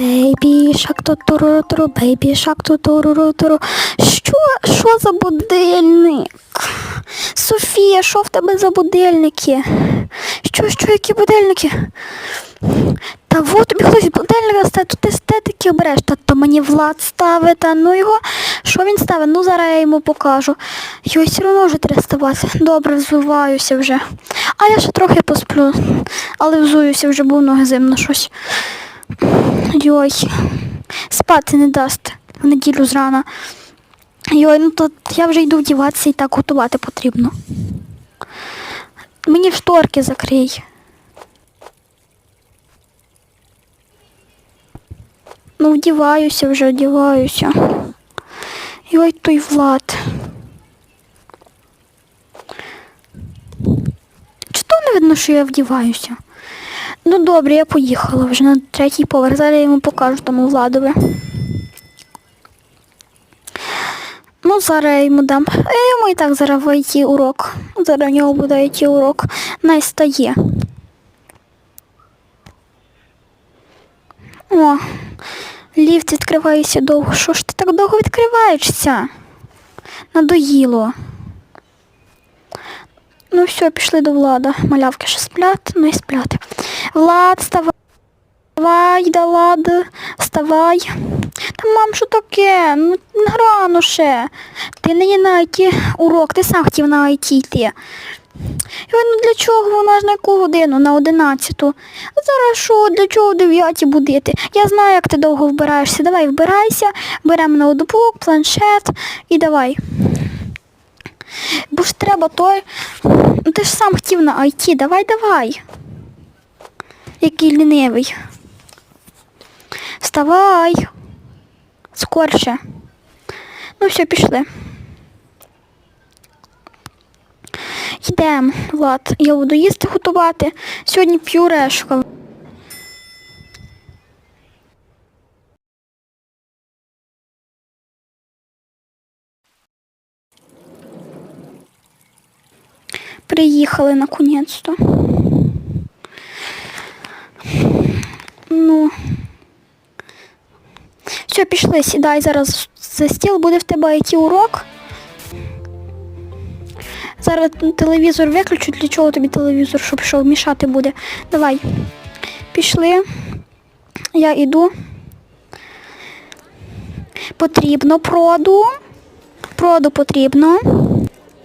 Бейбі шак туру бейбі шак туру туру Що? Що за будильник? Софія, що в тебе за будильники? Що, що, які будильники? Та вот тобі хтось будильник ставить, тут естетики обереш, та то мені Влад ставить, та ну його, що він ставить? Ну зараз я йому покажу. Йой, все одно вже треба ставати. Добре, взуваюся вже. А я ще трохи посплю, але взуюся вже, бо ноги зимно щось. Йой, спати не дасть в неділю зрана. Йой, ну то я вже йду вдіватися і так готувати потрібно. Мені шторки закрий. Ну, вдіваюся вже, вдіваюся. Йой, той Влад. Чи то не видно, що я вдіваюся? Ну добре, я поїхала вже на третій поверх. Зараз я йому покажу тому Владові. Ну, зараз я йому дам. Я йому і так зараз в IT урок. Зараз у нього буде IT урок. Найстає. О, ліфт відкривається довго. Що ж ти так довго відкриваєшся? Надоїло. Ну все, пішли до влада. Малявки ще сплять, ну і сплять. Влад, вставай. Вставай, да лад, вставай. Та мам, що таке? Ну рано ще. Ти не є на IT урок, ти сам хотів на IT йти. Ой, ну для чого вона ж на яку годину? На одинадцяту. Зараз що, для чого в дев'ятій будити? Я знаю, як ти довго вбираєшся. Давай вбирайся, беремо ноутбук, планшет і давай. Бо ж треба той. Ну ти ж сам хотів на IT, давай, давай. Який лінивий. Вставай. Скорше. Ну все, пішли. Йдемо, Влад. Я буду їсти готувати. Сьогодні пюрешка. Приїхали наконець-то. Ну. Все, пішли, сідай зараз за стіл, буде в тебе IT урок. Зараз телевізор виключу, для чого тобі телевізор, щоб що мішати буде. Давай. Пішли. Я йду. Потрібно проду. Проду потрібно.